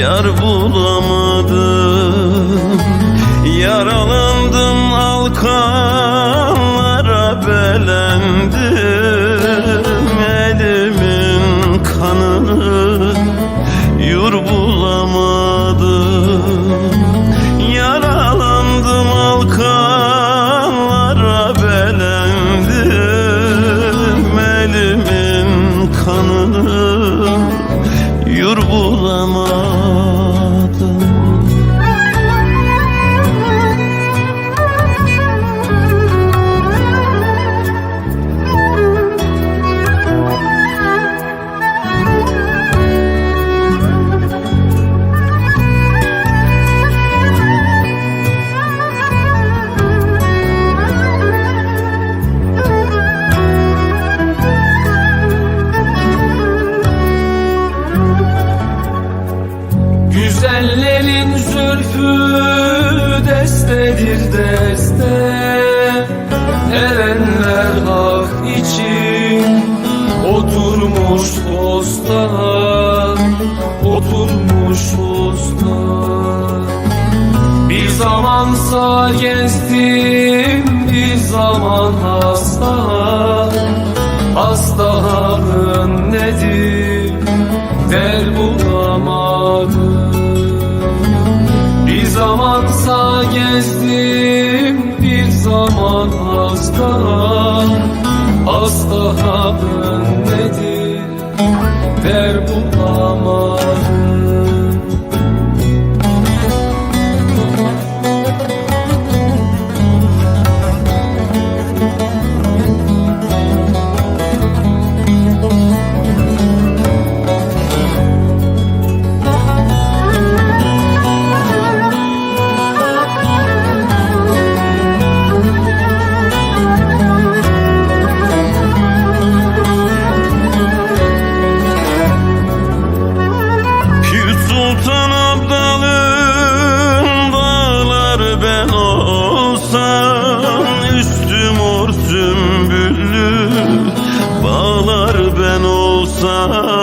Yar bulamadım. Yaralandım alkanlara zülfü destedir deste. Erenler hak için oturmuş posta Oturmuş posta Bir zaman sağ gezdim bir zaman hasta. Hasta halın nedir? Der bulamadım gezdim bir zaman hasta Hasta halın nedir? Der bulamadım ben olsam Üstüm mor sümbüllü bağlar ben olsam